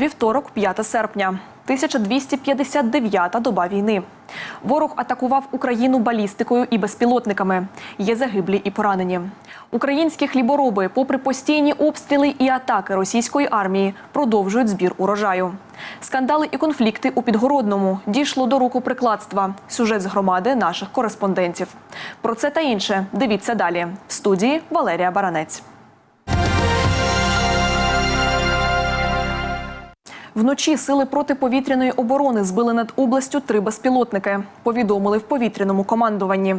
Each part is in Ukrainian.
Вівторок, 5 серпня, 1259-та доба війни. Ворог атакував Україну балістикою і безпілотниками. Є загиблі і поранені. Українські хлібороби, попри постійні обстріли і атаки російської армії, продовжують збір урожаю. Скандали і конфлікти у Підгородному дійшло до рукоприкладства. Сюжет з громади наших кореспондентів. Про це та інше дивіться далі. В студії Валерія Баранець. Вночі сили протиповітряної оборони збили над областю три безпілотники. Повідомили в повітряному командуванні.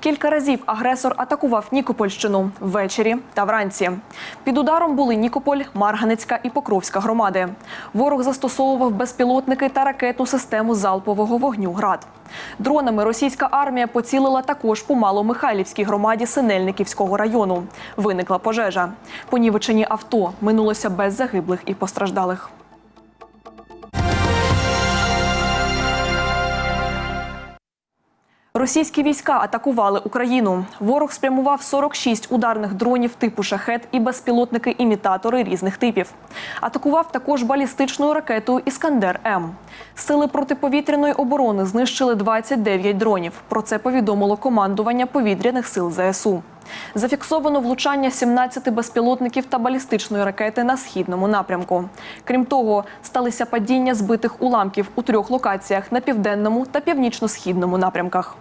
Кілька разів агресор атакував Нікопольщину ввечері та вранці. Під ударом були Нікополь, Марганецька і Покровська громади. Ворог застосовував безпілотники та ракетну систему залпового вогню ГРАД. Дронами російська армія поцілила також по Маломихайлівській громаді Синельниківського району. Виникла пожежа. Понівечені авто минулося без загиблих і постраждалих. Російські війська атакували Україну. Ворог спрямував 46 ударних дронів типу шахет і безпілотники-імітатори різних типів. Атакував також балістичною ракетою Іскандер М. Сили протиповітряної оборони знищили 29 дронів. Про це повідомило командування повітряних сил ЗСУ. Зафіксовано влучання 17 безпілотників та балістичної ракети на східному напрямку. Крім того, сталися падіння збитих уламків у трьох локаціях на південному та північно-східному напрямках.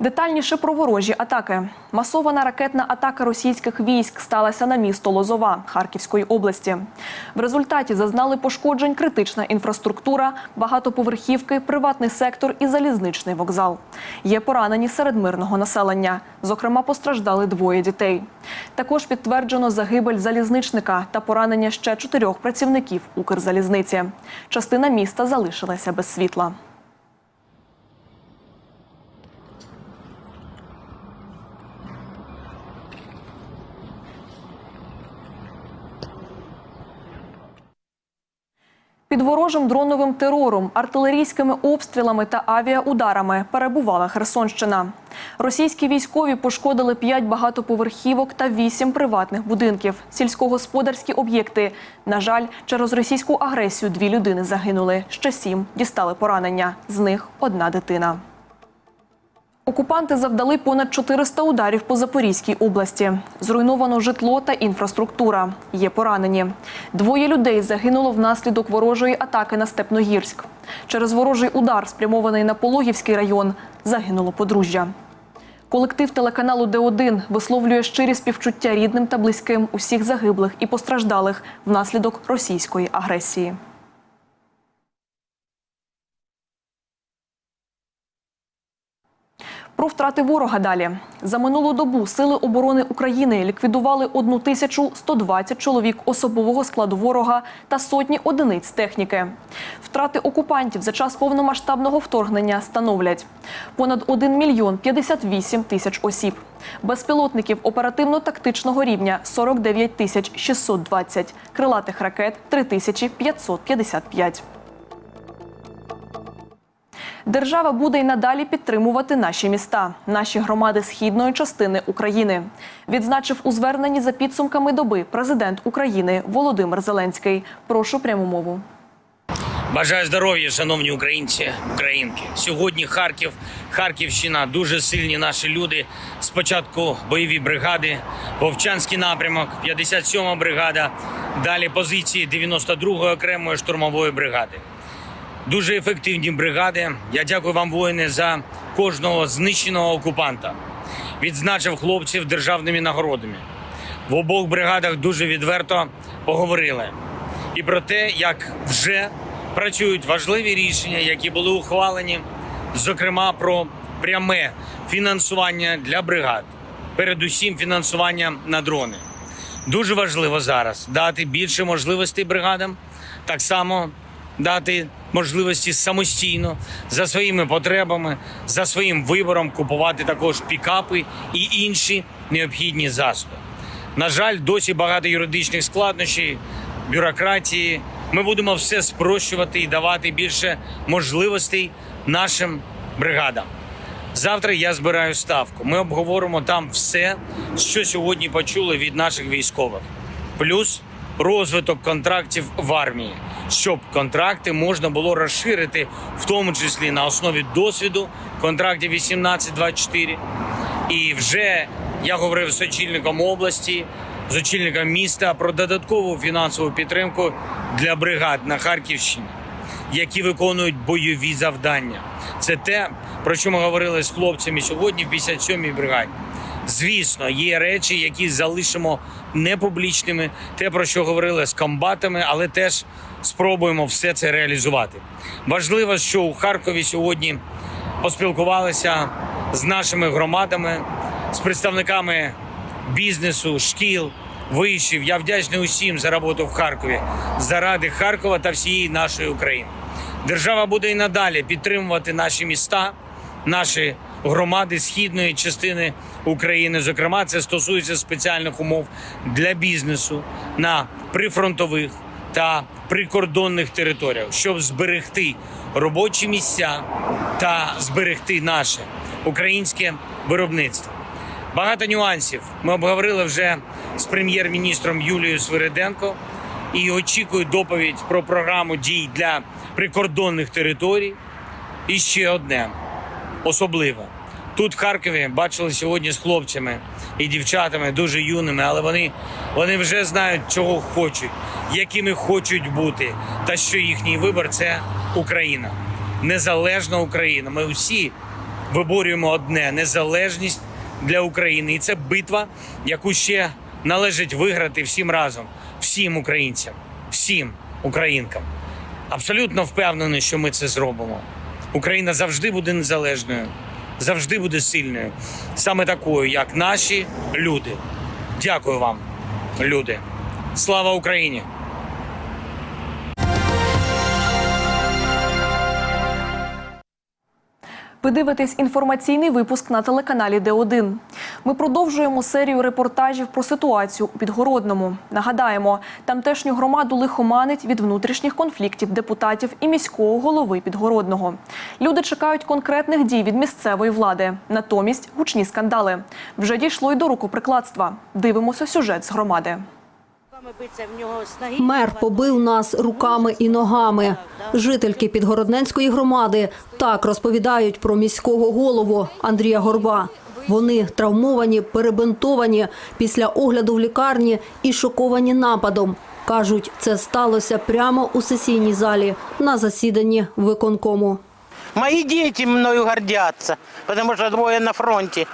Детальніше про ворожі атаки. Масована ракетна атака російських військ сталася на місто Лозова Харківської області. В результаті зазнали пошкоджень критична інфраструктура, багатоповерхівки, приватний сектор і залізничний вокзал. Є поранені серед мирного населення. Зокрема, постраждали двоє дітей. Також підтверджено загибель залізничника та поранення ще чотирьох працівників Укрзалізниці. Частина міста залишилася без світла. Під ворожим дроновим терором, артилерійськими обстрілами та авіаударами перебувала Херсонщина. Російські військові пошкодили 5 багатоповерхівок та 8 приватних будинків, сільськогосподарські об'єкти. На жаль, через російську агресію дві людини загинули. Ще сім дістали поранення. З них одна дитина. Окупанти завдали понад 400 ударів по Запорізькій області. Зруйновано житло та інфраструктура. Є поранені. Двоє людей загинуло внаслідок ворожої атаки на Степногірськ. Через ворожий удар, спрямований на Пологівський район, загинуло подружжя. Колектив телеканалу Д1 висловлює щирі співчуття рідним та близьким усіх загиблих і постраждалих внаслідок російської агресії. Про втрати ворога далі за минулу добу сили оборони України ліквідували 1120 чоловік особового складу ворога та сотні одиниць техніки. Втрати окупантів за час повномасштабного вторгнення становлять понад 1 мільйон 58 тисяч осіб, безпілотників оперативно-тактичного рівня 49 тисяч 620, крилатих ракет 3555. Держава буде й надалі підтримувати наші міста, наші громади східної частини України. Відзначив у зверненні за підсумками доби президент України Володимир Зеленський. Прошу пряму мову. Бажаю здоров'я, шановні українці, українки. Сьогодні Харків, Харківщина, дуже сильні наші люди. Спочатку бойові бригади, Вовчанський напрямок, 57-ма бригада, далі позиції 92-ї окремої штурмової бригади. Дуже ефективні бригади. Я дякую вам, воїни, за кожного знищеного окупанта. Відзначив хлопців державними нагородами. В обох бригадах дуже відверто поговорили і про те, як вже працюють важливі рішення, які були ухвалені, зокрема про пряме фінансування для бригад, передусім фінансування на дрони. Дуже важливо зараз дати більше можливостей бригадам, так само дати можливості самостійно за своїми потребами, за своїм вибором купувати також пікапи і інші необхідні засоби. На жаль, досі багато юридичних складнощів, бюрократії. Ми будемо все спрощувати і давати більше можливостей нашим бригадам. Завтра я збираю ставку. Ми обговоримо там все, що сьогодні почули від наших військових. Плюс розвиток контрактів в армії, щоб контракти можна було розширити, в тому числі на основі досвіду контрактів 18-24. І вже я говорив з очільником області, з очільником міста про додаткову фінансову підтримку для бригад на Харківщині, які виконують бойові завдання. Це те, про що ми говорили з хлопцями сьогодні в 57-й бригаді. Звісно, є речі, які залишимо непублічними, те, про що говорили з комбатами, але теж спробуємо все це реалізувати. Важливо, що у Харкові сьогодні поспілкувалися з нашими громадами, з представниками бізнесу, шкіл, вишів. Я вдячний усім за роботу в Харкові заради Харкова та всієї нашої України. Держава буде і надалі підтримувати наші міста, наші громади східної частини України. Зокрема, це стосується спеціальних умов для бізнесу на прифронтових та прикордонних територіях, щоб зберегти робочі місця та зберегти наше українське виробництво. Багато нюансів ми обговорили вже з прем'єр-міністром Юлією Свириденко і очікую доповідь про програму дій для прикордонних територій. І ще одне особливе. Тут в Харкові бачили сьогодні з хлопцями і дівчатами дуже юними, але вони, вони вже знають, чого хочуть, якими хочуть бути, та що їхній вибір це Україна, незалежна Україна. Ми всі виборюємо одне незалежність для України. І це битва, яку ще належить виграти всім разом, всім українцям, всім українкам. Абсолютно впевнений, що ми це зробимо. Україна завжди буде незалежною, завжди буде сильною, саме такою, як наші люди. Дякую вам, люди. Слава Україні! Ви дивитесь інформаційний випуск на телеканалі Д1. Ми продовжуємо серію репортажів про ситуацію у Підгородному. Нагадаємо, тамтешню громаду лихоманить від внутрішніх конфліктів депутатів і міського голови Підгородного. Люди чекають конкретних дій від місцевої влади. Натомість гучні скандали. Вже дійшло й до рукоприкладства. Дивимося сюжет з громади. Мер побив нас руками і ногами. Жительки Підгородненської громади так розповідають про міського голову Андрія Горба. Вони травмовані, перебинтовані після огляду в лікарні і шоковані нападом. Кажуть, це сталося прямо у сесійній залі на засіданні виконкому. Мои дети мною гордятся, потому что двое на фронте.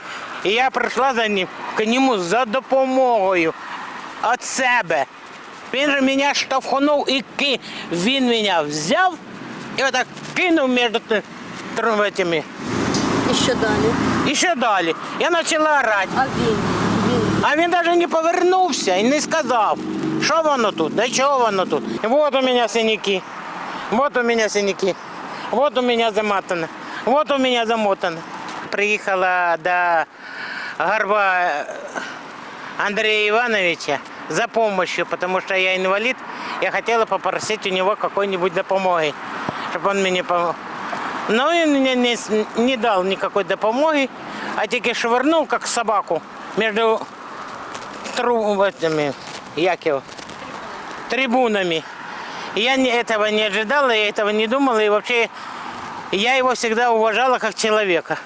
І я прийшла за ним, к нему за допомогою від себе. Він мене штовхнув і ки... він мене взяв і отак кинув між т- трьома. І що далі? І що далі? Я почала орати. А він? А він навіть не повернувся і не сказав, що воно тут, до чого воно тут. Вот у мене синяки, вот у мене синяки, вот у мене замотано, вот у мене замотано. Приїхала до горба Андрея Ивановича за помощью, потому что я инвалид. Я хотела попросить у него какой-нибудь допомоги, чтобы он мне помог. Но он мне не, не дал никакой допомоги, а тільки швырнул, как собаку, между тру, этими, як его, трибунами. И я не, этого не ожидала, я этого не думала, и вообще я его всегда уважала как человека.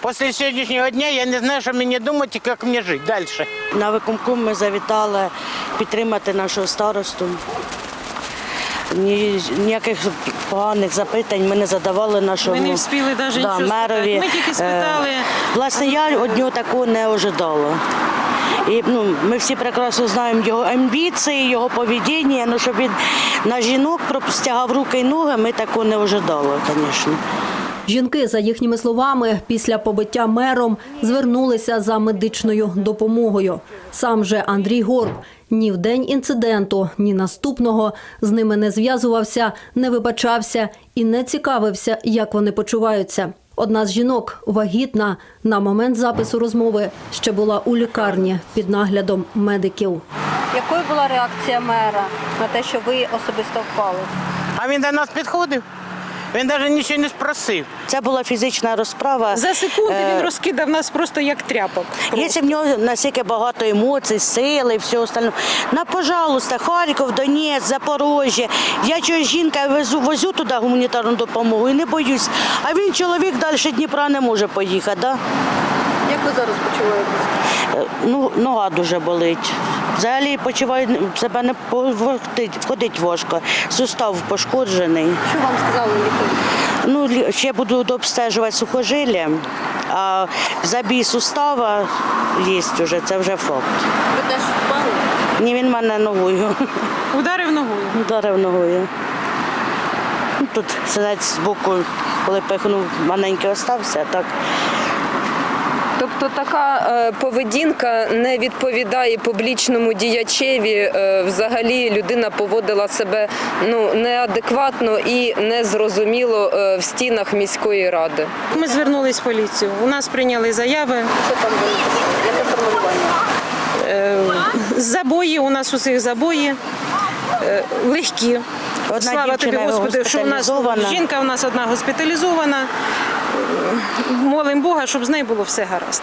После сегодняшнего дня я не знаю, что мне думать и как мне жить дальше. На виконком ми завітали підтримати нашого старосту. Ні, ніяких поганих запитань ми не задавали нашому Ми не встигли навіть нічого мерові. Ми тільки спитали. Е, Власне, я від нього такого не ожидала. І ну, ми всі прекрасно знаємо його амбіції, його поведіння. Ну, щоб він на жінок простягав руки і ноги, ми такого не ожидали, звісно. Жінки, за їхніми словами, після побиття мером звернулися за медичною допомогою. Сам же Андрій Горб ні в день інциденту, ні наступного з ними не зв'язувався, не вибачався і не цікавився, як вони почуваються. Одна з жінок, вагітна, на момент запису розмови ще була у лікарні під наглядом медиків. Якою була реакція мера на те, що ви особисто впали? А він до нас підходив. Він навіть нічого не спросив. Це була фізична розправа. За секунди Е, він розкидав нас просто як тряпок. Якщо в нього настільки багато емоцій, сили і все остальне. На, пожалуйста, Харків, Донець, Запорожжя. Я чого жінка везу, возю туди гуманітарну допомогу і не боюсь. А він чоловік далі Дніпра не може поїхати. Да? Як ви зараз почуваєтеся? Е, Ну, нога дуже болить. Взагалі почуваю себе не ходить, ходить важко. Сустав пошкоджений. Що вам сказали лікарі? Ну, ще буду обстежувати сухожилля, а забій сустава є вже, це вже факт. Ви теж впали? Ні, він мене ногою. Ударив ногою. Ударив ногою. Ну, Тут сидить збоку, коли пихнув, маленький остався, так. Тобто така е, поведінка не відповідає публічному діячеві. Е, взагалі людина поводила себе ну неадекватно і незрозуміло е, в стінах міської ради. Ми звернулись в поліцію. У нас прийняли заяви. Що там? Яке формулювання? Забої, у нас усіх забої. Легкі. Одна Слава тобі, Господи, що у нас жінка у нас одна госпіталізована. Молимо Бога, щоб з нею було все гаразд.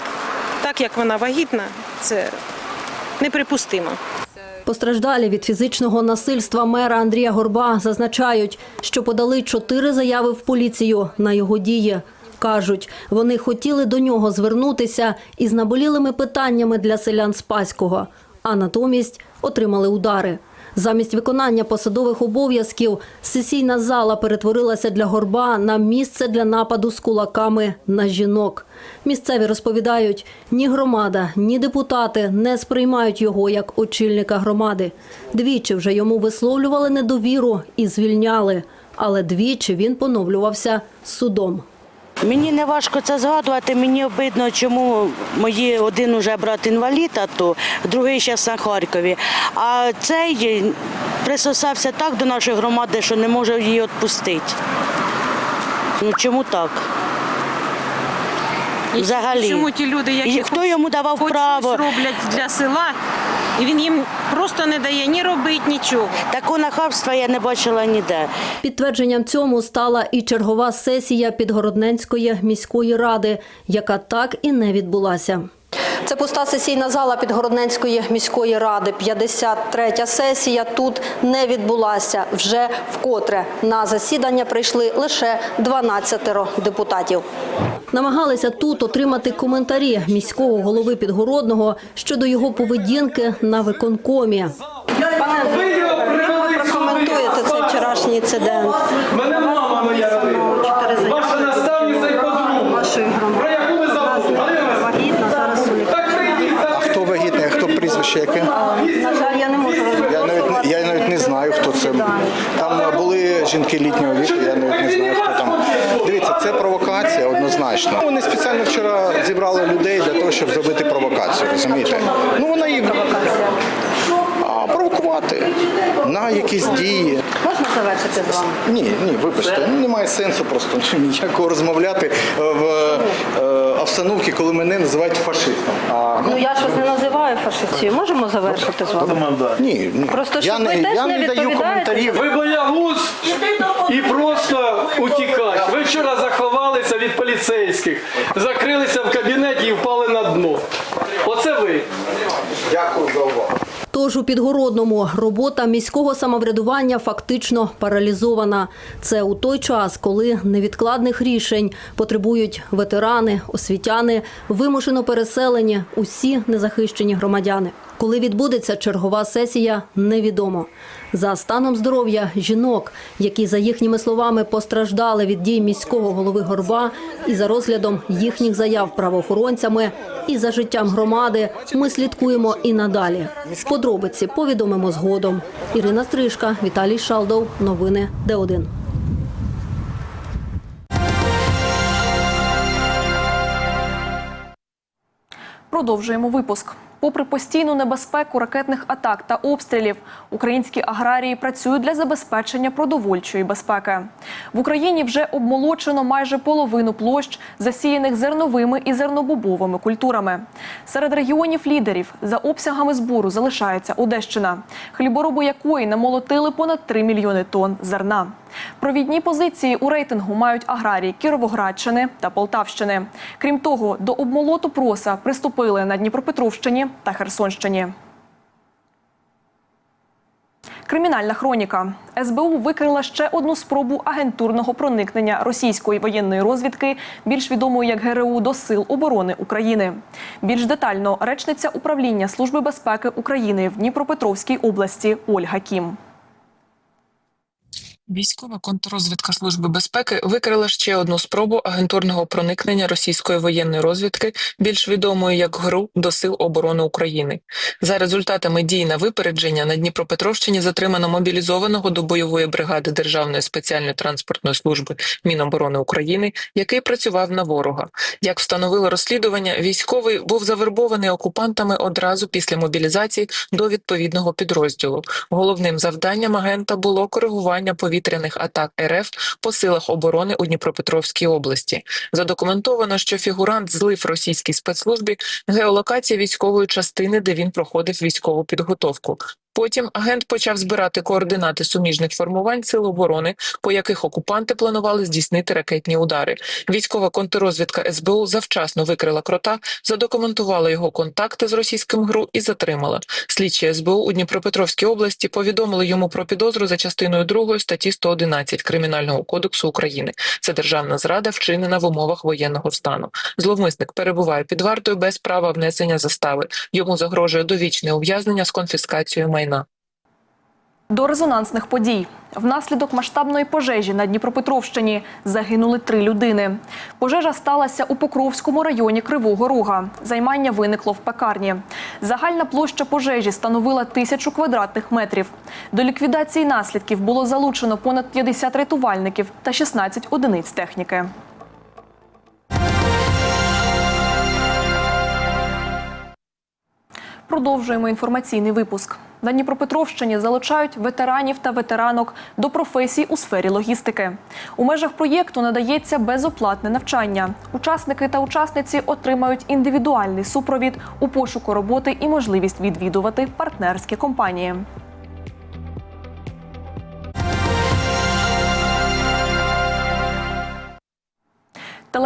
Так як вона вагітна, це неприпустимо. Постраждалі від фізичного насильства мера Андрія Горба зазначають, що подали чотири заяви в поліцію на його дії. Кажуть, вони хотіли до нього звернутися із наболілими питаннями для селян Спаського, а натомість отримали удари. Замість виконання посадових обов'язків сесійна зала перетворилася для горба на місце для нападу з кулаками на жінок. Місцеві розповідають, ні громада, ні депутати не сприймають його як очільника громади. Двічі вже йому висловлювали недовіру і звільняли, але двічі він поновлювався судом. Мені не важко це згадувати. Мені обидно, чому мої один уже брат інвалід, а то другий зараз на Харкові. А цей присосався так до нашої громади, що не може її відпустити. Ну чому так? Взагалі. Чому ті люди, які І хто йому давав хоч право? щось роблять для села, і він їм просто не дає ні робити, нічого. Такого нахабства я не бачила ніде. Підтвердженням цьому стала і чергова сесія Підгородненської міської ради, яка так і не відбулася. Це пуста сесійна зала Підгородненської міської ради. 53-я сесія тут не відбулася. Вже вкотре на засідання прийшли лише 12 депутатів. Намагалися тут отримати коментарі міського голови Підгородного щодо його поведінки на виконкомі. Ви його привели Прокоментуєте цей вчорашній інцидент. Мене мама моя родила. Ваша наставниця і подруга. Про яку ви забули? Галина Васильівна? Так прийдіть А за хто вагітний, а хто прізвище яке? На жаль, я не можу Я навіть, я навіть не знаю, хто це. Там були жінки літнього віку, я навіть не знаю, хто там. Дивіться, це провокація однозначно. Вони спеціально вчора зібрали людей для того, щоб зробити провокацію, розумієте? Ну вона і а провокувати на якісь дії. Можна завершити з вами? Ні, ні, вибачте, ну, немає сенсу просто ніякого розмовляти в е, обстановці, коли мене називають фашистом. А, Ну я ж вас не називаю фашистів. Можемо завершити з вами? ні, ні. Просто я щоб не, ви теж я не не даю відповідаєте коментарів. Ви боягуз і просто утікач. Ви вчора заховалися від поліцейських, закрилися в кабінеті і впали на дно. Оце ви. Дякую за увагу. Тож у Підгородному робота міського самоврядування фактично паралізована. Це у той час, коли невідкладних рішень потребують ветерани, освітяни, вимушено переселені, усі незахищені громадяни. Коли відбудеться чергова сесія, невідомо. За станом здоров'я жінок, які за їхніми словами постраждали від дій міського голови Горба, і за розглядом їхніх заяв правоохоронцями, і за життям громади, ми слідкуємо і надалі. Подробиці повідомимо згодом. Ірина Стрижка, Віталій Шалдов. Новини Д1. Продовжуємо випуск. Попри постійну небезпеку ракетних атак та обстрілів, українські аграрії працюють для забезпечення продовольчої безпеки. В Україні вже обмолочено майже половину площ, засіяних зерновими і зернобобовими культурами. Серед регіонів лідерів за обсягами збору залишається Одещина, хліборобу якої намолотили понад 3 мільйони тонн зерна. Провідні позиції у рейтингу мають аграрії Кіровоградщини та Полтавщини. Крім того, до обмолоту проса приступили на Дніпропетровщині та Херсонщині. Кримінальна хроніка. СБУ викрила ще одну спробу агентурного проникнення російської воєнної розвідки, більш відомої як ГРУ, до Сил оборони України. Більш детально речниця управління Служби безпеки України в Дніпропетровській області Ольга Кім. Військова контррозвідка Служби безпеки викрила ще одну спробу агентурного проникнення російської воєнної розвідки, більш відомої як ГРУ, до Сил оборони України. За результатами дій на випередження на Дніпропетровщині затримано мобілізованого до бойової бригади Державної спеціальної транспортної служби Міноборони України, який працював на ворога. Як встановило розслідування, військовий був завербований окупантами одразу після мобілізації до відповідного підрозділу. Головним завданням агента було коригування повітряних атак РФ по силах оборони у Дніпропетровській області. Задокументовано, що фігурант злив російській спецслужбі геолокації військової частини, де він проходив військову підготовку. Потім агент почав збирати координати суміжних формувань сил оборони, по яких окупанти планували здійснити ракетні удари. Військова контррозвідка СБУ завчасно викрила крота, задокументувала його контакти з російським ГРУ і затримала. Слідчі СБУ у Дніпропетровській області повідомили йому про підозру за частиною 2 статті 111 Кримінального кодексу України. Це державна зрада, вчинена в умовах воєнного стану. Зловмисник перебуває під вартою без права внесення застави. Йому загрожує довічне ув'язнення з конфіскацією майна. До резонансних подій. Внаслідок масштабної пожежі на Дніпропетровщині загинули три людини. Пожежа сталася у Покровському районі Кривого Рога. Займання виникло в пекарні. Загальна площа пожежі становила тисячу квадратних метрів. До ліквідації наслідків було залучено понад 50 рятувальників та 16 одиниць техніки. Продовжуємо інформаційний випуск. На Дніпропетровщині залучають ветеранів та ветеранок до професій у сфері логістики. У межах проєкту надається безоплатне навчання. Учасники та учасниці отримають індивідуальний супровід у пошуку роботи і можливість відвідувати партнерські компанії.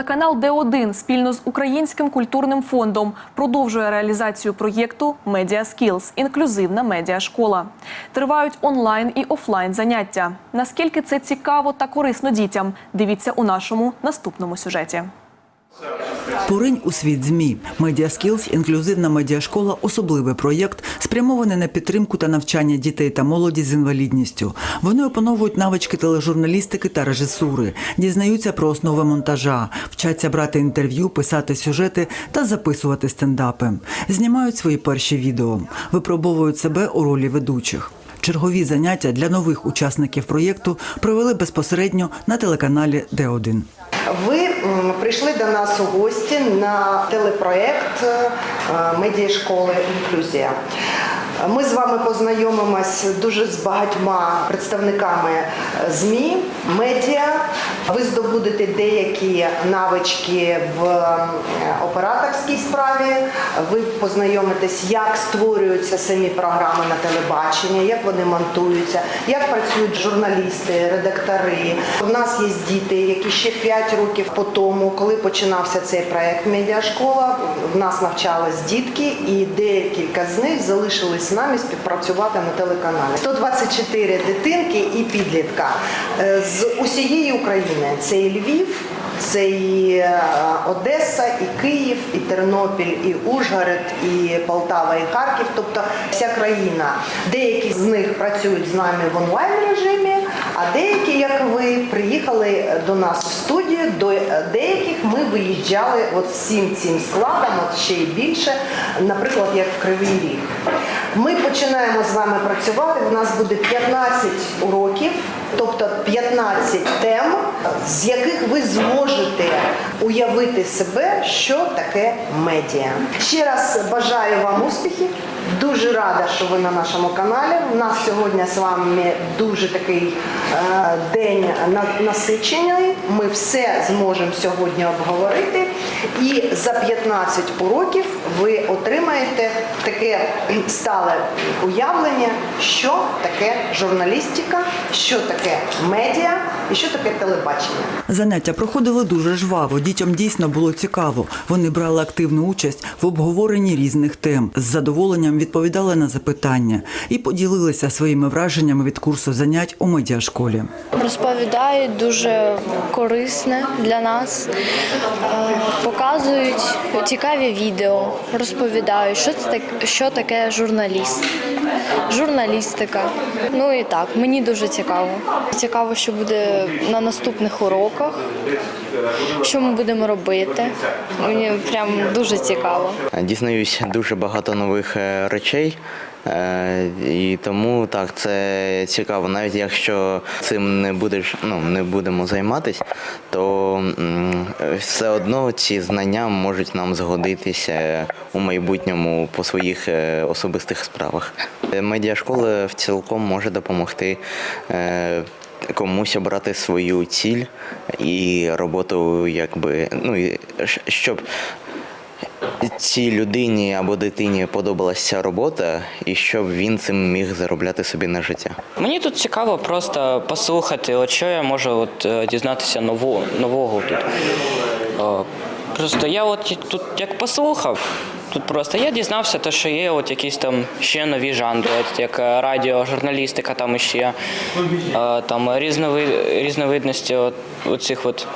Телеканал Д1 спільно з Українським культурним фондом продовжує реалізацію проєкту Медіа Скілз, – інклюзивна медіашкола. Тривають онлайн і офлайн заняття. Наскільки це цікаво та корисно дітям? Дивіться у нашому наступному сюжеті. Поринь у світ змі. Медіаскілз інклюзивна медіашкола особливий проєкт, спрямований на підтримку та навчання дітей та молоді з інвалідністю. Вони опановують навички тележурналістики та режисури, дізнаються про основи монтажа, вчаться брати інтерв'ю, писати сюжети та записувати стендапи. Знімають свої перші відео, випробовують себе у ролі ведучих. Чергові заняття для нових учасників проєкту провели безпосередньо на телеканалі Д1. Ви прийшли до нас у гості на телепроект е, медіашколи Інклюзія. Ми з вами познайомимось дуже з багатьма представниками е, ЗМІ, медіа. Ви здобудете деякі навички в е, операторській справі. Ви познайомитесь, як створюються самі програми на телебачення, як вони монтуються, як працюють журналісти, редактори. У нас є діти, які ще 5 років по тому, коли починався цей проект Медіашкола, в нас навчались дітки, і декілька з них залишились з нами співпрацювати на телеканалі. 124 дитинки і підлітка е, з усієї України. Це і Львів, це і е, Одеса, і Київ, і Тернопіль, і Ужгород, і Полтава, і Харків, тобто вся країна. Деякі з них працюють з нами в онлайн режимі, а деякі, як ви, приїхали до нас в студію. До деяких ми виїжджали от всім цим складом, от ще й більше, наприклад, як в Кривий Ріг. Ми починаємо з вами працювати. У нас буде 15 уроків, тобто 15 тем, з яких ви зможете уявити себе, що таке медіа. Ще раз бажаю вам успіхів. Дуже рада, що ви на нашому каналі. У нас сьогодні з вами дуже такий е, день насичений. Ми все зможемо сьогодні обговорити. І за 15 уроків ви отримаєте таке стале уявлення, що таке журналістика, що таке медіа і що таке телебачення. Заняття проходили дуже жваво. Дітям дійсно було цікаво. Вони брали активну участь в обговоренні різних тем, з задоволенням відповідали на запитання і поділилися своїми враженнями від курсу занять у медіашколі. Розповідають дуже корисне для нас, Е, показують цікаві відео, розповідають, що це що таке журналіст, журналістика. Ну і так, мені дуже цікаво. Цікаво, що буде на наступних уроках, що ми будемо робити. Мені прям дуже цікаво. Дізнаюся дуже багато нових е, речей. Е, І тому так це цікаво. Навіть якщо цим не будеш, ну не будемо займатися, то все одно ці знання можуть нам згодитися у майбутньому по своїх е, особистих справах. Е, Медіашкола в цілком може допомогти. Комусь обрати свою ціль і роботу, якби ну щоб цій людині або дитині подобалася робота, і щоб він цим міг заробляти собі на життя. Мені тут цікаво просто послухати, от що я можу от, е, дізнатися нового, нового тут. Просто я от тут як послухав, тут просто я дізнався, те, що є от якісь там ще нові жанри, от як е, радіожурналістика, там ще е, там різнови, різновидності от, оцих от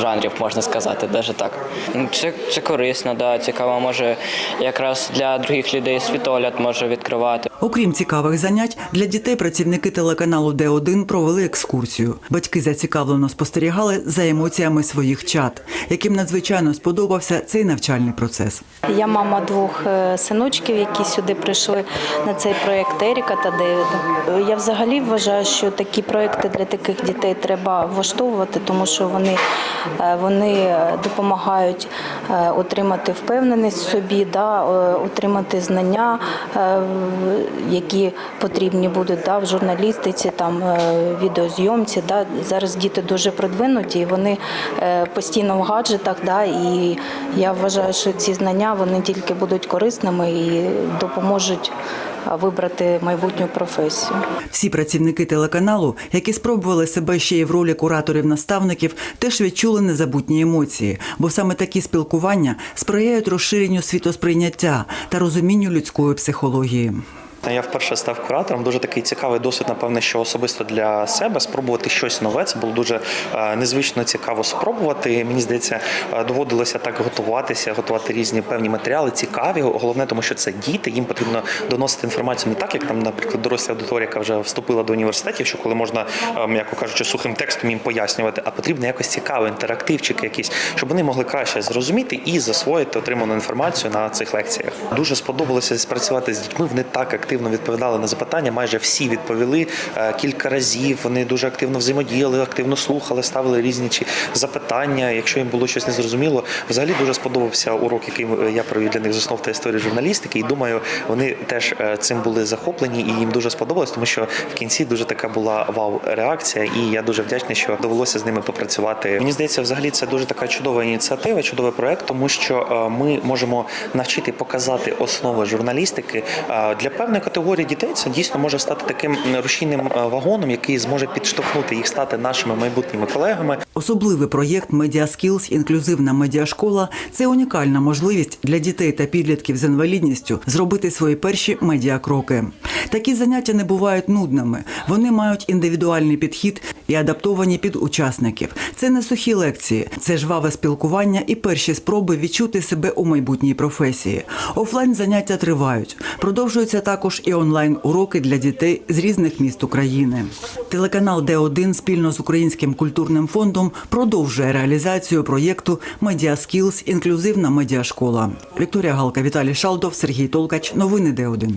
жанрів, можна сказати, навіть так. Ну, Це, це корисно, да, цікаво, може якраз для других людей світогляд може відкривати. Окрім цікавих занять, для дітей працівники телеканалу Д1 провели екскурсію. Батьки зацікавлено спостерігали за емоціями своїх чат, яким надзвичайно сподобався цей навчальний процес. Я мама двох е, синочків, які сюди прийшли на цей проєкт Еріка та Девіда. Я взагалі вважаю, що такі проекти для таких дітей треба влаштовувати, тому що вони, вони е, допомагають е, отримати впевненість в собі, да, е, отримати знання, е, які потрібні будуть да, в журналістиці, там, е, відеозйомці. Да. Зараз діти дуже продвинуті, і вони е, постійно в гаджетах. Да, і я вважаю, що ці знання вони тільки будуть корисними і допоможуть е, вибрати майбутню професію. Всі працівники телеканалу, які спробували себе ще й в ролі кураторів-наставників, теж відчули незабутні емоції, бо саме такі спілкування сприяють розширенню світосприйняття та розумінню людської психології. Я вперше став куратором. Дуже такий цікавий досвід, напевне, що особисто для себе спробувати щось нове. Це було дуже е, незвично цікаво спробувати. Мені здається, е, доводилося так готуватися, готувати різні певні матеріали, цікаві. Головне, тому що це діти. Їм потрібно доносити інформацію не так, як там, наприклад, доросла аудиторія, яка вже вступила до університетів, що коли можна, е, м'яко кажучи, сухим текстом їм пояснювати, а потрібно якось цікаво, інтерактивчики якісь, щоб вони могли краще зрозуміти і засвоїти отриману інформацію на цих лекціях. Дуже сподобалося спрацювати з дітьми. Вони так активно відповідали на запитання. Майже всі відповіли е, кілька разів. Вони дуже активно взаємодіяли, активно слухали, ставили різні запитання. Якщо їм було щось незрозуміло, взагалі дуже сподобався урок, який я провів для них з основ та історії журналістики. І думаю, вони теж е, цим були захоплені і їм дуже сподобалось, тому що в кінці дуже така була вау-реакція, і я дуже вдячний, що довелося з ними попрацювати. Мені здається, взагалі це дуже така чудова ініціатива, чудовий проект, тому що е, ми можемо навчити показати основи журналістики Е, для певної категорії дітей. Це дійсно може стати таким рушійним е, вагоном, який зможе підштовхнути їх стати нашими майбутніми колегами. Особливий проєкт MediaSkills інклюзивна медіашкола це унікальна можливість для дітей та підлітків з інвалідністю зробити свої перші медіакроки. Такі заняття не бувають нудними. Вони мають індивідуальний підхід і адаптовані під учасників. Це не сухі лекції, це жваве спілкування і перші спроби відчути себе у майбутній професії. Офлайн заняття тривають. Продовжуються також і онлайн уроки для дітей з різних міст України. Телеканал Д1 спільно з Українським культурним фондом продовжує реалізацію проєкту MediaSkills інклюзивна медіашкола. Вікторія Галка, Віталій Шалдов, Сергій Толкач. Новини Д1.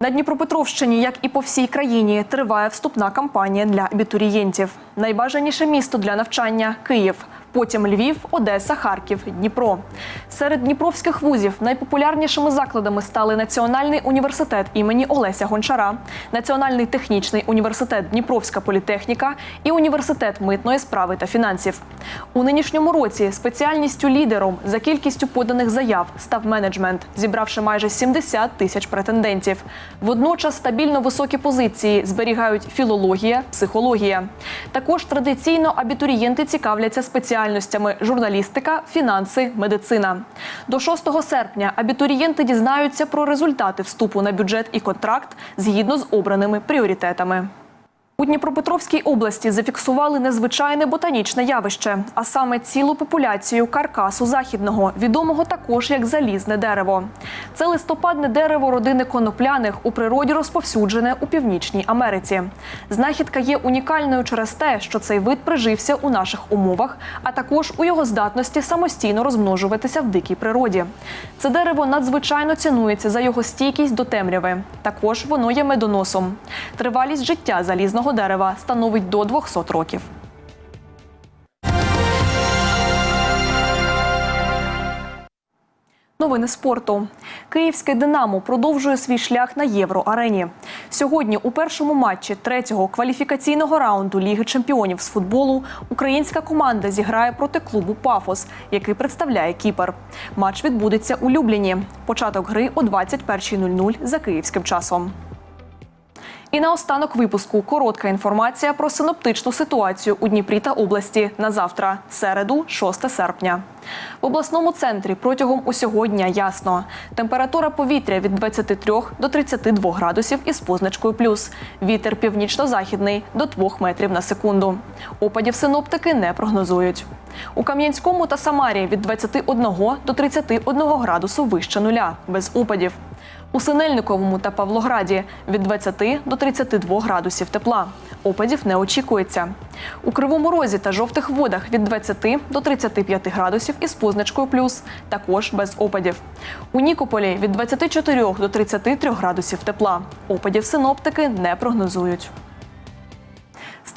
На Дніпропетровщині, як і по всій країні, триває вступна кампанія для абітурієнтів. Найбажаніше місто для навчання Київ. Потім Львів, Одеса, Харків, Дніпро. Серед дніпровських вузів найпопулярнішими закладами стали Національний університет імені Олеся Гончара, Національний технічний університет Дніпровська політехніка і університет митної справи та фінансів. У нинішньому році спеціальністю лідером за кількістю поданих заяв став менеджмент, зібравши майже 70 тисяч претендентів. Водночас стабільно високі позиції зберігають філологія, психологія. Також традиційно абітурієнти цікавляться спеціальностями журналістика, фінанси, медицина. До 6 серпня абітурієнти дізнаються про результати вступу на бюджет і контракт згідно з обраними пріоритетами. У Дніпропетровській області зафіксували незвичайне ботанічне явище, а саме цілу популяцію каркасу західного, відомого також як залізне дерево. Це листопадне дерево родини конопляних у природі розповсюджене у Північній Америці. Знахідка є унікальною через те, що цей вид прижився у наших умовах, а також у його здатності самостійно розмножуватися в дикій природі. Це дерево надзвичайно цінується за його стійкість до темряви. Також воно є медоносом. Тривалість життя залізного дерева становить до 200 років. Новини спорту. Київське Динамо продовжує свій шлях на євроарені. Сьогодні у першому матчі третього кваліфікаційного раунду Ліги чемпіонів з футболу українська команда зіграє проти клубу Пафос, який представляє Кіпр. Матч відбудеться у Любліні. Початок гри о 21.00 за київським часом. І наостанок випуску коротка інформація про синоптичну ситуацію у Дніпрі та області на завтра, середу, 6 серпня. В обласному центрі протягом усього дня ясно. Температура повітря від 23 до 32 градусів із позначкою плюс. Вітер північно-західний до 2 метрів на секунду. Опадів синоптики не прогнозують. У Кам'янському та Самарі від 21 до 31 градусу вище нуля, без опадів. У Синельниковому та Павлограді від 20 до 32 градусів тепла. Опадів не очікується. У Кривому Розі та жовтих водах від 20 до 35 градусів із позначкою плюс, також без опадів. У Нікополі від 24 до 33 градусів тепла. Опадів синоптики не прогнозують.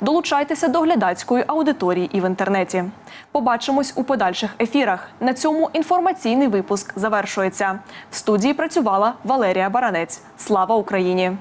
Долучайтеся до глядацької аудиторії і в інтернеті. Побачимось у подальших ефірах. На цьому інформаційний випуск завершується. В студії працювала Валерія Баранець. Слава Україні!